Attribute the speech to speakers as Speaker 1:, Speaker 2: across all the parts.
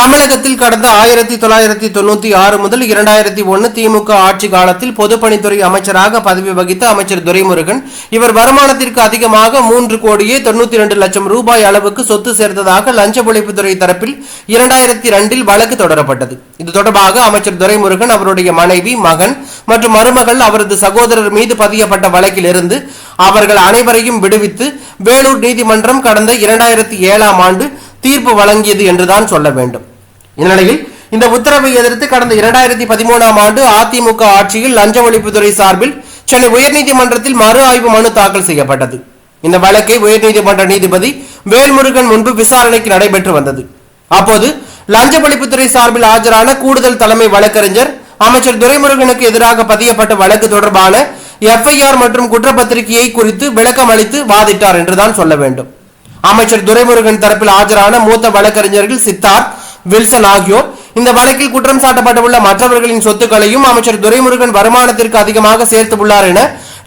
Speaker 1: தமிழகத்தில் கடந்த ஆயிரத்தி தொள்ளாயிரத்தி தொண்ணூத்தி ஆறு முதல் இரண்டாயிரத்தி ஒன்று திமுக ஆட்சி காலத்தில் பொதுப்பணித்துறை அமைச்சராக பதவி வகித்த அமைச்சர் துரைமுருகன் இவர் வருமானத்திற்கு அதிகமாக மூன்று கோடியே தொண்ணூத்தி இரண்டு லட்சம் ரூபாய் அளவுக்கு சொத்து சேர்த்ததாக லஞ்ச ஒழிப்புத்துறை தரப்பில் இரண்டாயிரத்தி இரண்டில் வழக்கு தொடரப்பட்டது. இது தொடர்பாக அமைச்சர் துரைமுருகன் அவருடைய மனைவி மகன் மற்றும் மருமகள் அவரது சகோதரர் மீது பதியப்பட்ட வழக்கிலிருந்து அவர்கள் அனைவரையும் விடுவித்து வேலூர் நீதிமன்றம் கடந்த இரண்டாயிரத்தி ஏழாம் ஆண்டு தீர்ப்பு வழங்கியது என்றுதான் சொல்ல வேண்டும். இந்நிலையில் இந்த உத்தரவை எதிர்த்து கடந்த இரண்டாயிரத்தி பதிமூணாம் ஆண்டு அதிமுக ஆட்சியில் லஞ்ச ஒழிப்புத்துறை சார்பில் சென்னை உயர்நீதிமன்றத்தில் மறு ஆய்வு மனு தாக்கல் செய்யப்பட்டது. இந்த வழக்கை உயர்நீதிமன்ற நீதிபதி வேல்முருகன் முன்பு விசாரணைக்கு நடைபெற்று வந்தது. அப்போது லஞ்ச ஒழிப்புத்துறை சார்பில் ஆஜரான கூடுதல் தலைமை வழக்கறிஞர் அமைச்சர் துரைமுருகனுக்கு எதிராக பதியப்பட்ட வழக்கு தொடர்பான எஃப்ஐஆர் மற்றும் குற்றப்பத்திரிகையை குறித்து விளக்கம் அளித்து வாதிட்டார் என்றுதான் சொல்ல வேண்டும். அமைச்சர் துரைமுருகன் தரப்பில் ஆஜரான மூத்த வழக்கறிஞர்கள் சித்தார்த் வில்சன் ஆகியோர். இந்த வழக்கில் குற்றம் சாட்டப்பட்டுள்ள மற்றவர்களின் சொத்துக்களையும் அமைச்சர் துரைமுருகன் வருமானத்திற்கு அதிகமாக சேர்த்துள்ளார் என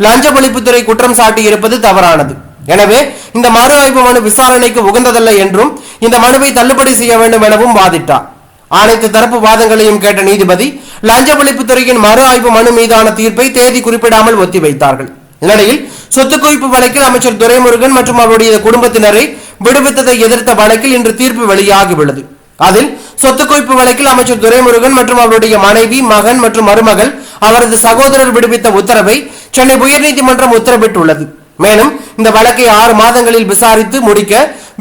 Speaker 1: லஞ்ச ஒழிப்புத்துறை குற்றம் சாட்டியிருப்பது தவறானது. எனவே இந்த மறு ஆய்வு மனு விசாரணைக்கு உகந்ததல்ல என்றும் இந்த மனுவை தள்ளுபடி செய்ய வேண்டும் எனவும் வாதிட்டார். அனைத்து தரப்பு வாதங்களையும் கேட்ட நீதிபதி லஞ்ச ஒழிப்புத்துறையின் மறு ஆய்வு மனு மீதான தீர்ப்பை தேதி குறிப்பிடாமல் ஒத்திவைத்தார்கள். இந்நிலையில் சொத்து குவிப்பு வழக்கில் அமைச்சர் துரைமுருகன் மற்றும் அவருடைய குடும்பத்தினரை விடுவித்ததை எதிர்த்த வழக்கில் இன்று தீர்ப்பு வெளியாகியுள்ளது. அதில் சொத்து குவிப்பு வழக்கில் அமைச்சர் துரைமுருகன் மற்றும் அவருடைய மனைவி மகன் மற்றும் மருமகள் அவரது சகோதரர் விடுவித்த உத்தரவை சென்னை உயர்நீதிமன்றம் உத்தரவிட்டுள்ளது. மேலும் இந்த வழக்கை ஆறு மாதங்களில் விசாரித்து முடிக்க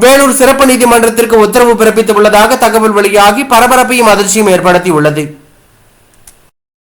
Speaker 1: வேலூர் சிறப்பு நீதிமன்றத்திற்கு உத்தரவு பிறப்பித்துள்ளதாக தகவல் வெளியாகி பரபரப்பையும் அதிர்ச்சியும் ஏற்படுத்தியுள்ளது.